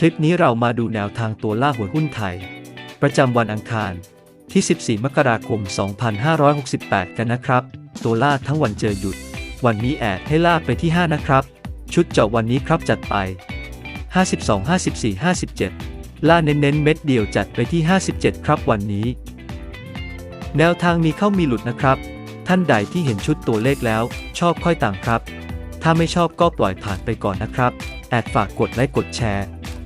คลิปนี้เรามาดูแนวทางตัวล่าหวยหุ้นไทย ประจำวันอังคาร ที่ 14 มกราคม 2568 กันนะครับ ตัวล่าทั้งวันเจอหยุด วันนี้แอดให้ล่าไปที่ 5 นะครับ ชุดเจาะวันนี้ครับจัดไป 52 54 57 ล่าเน้นๆเม็ดเดียวจัดไปที่ 57 ครับวันนี้ แนวทางมีเข้ามีหลุดนะครับ ท่านใดที่เห็นชุดตัวเลขแล้ว ชอบค่อยต่ามครับ ถ้าไม่ชอบก็ปล่อยผ่านไปก่อนนะครับ แอดฝากกดไลค์กดแชร์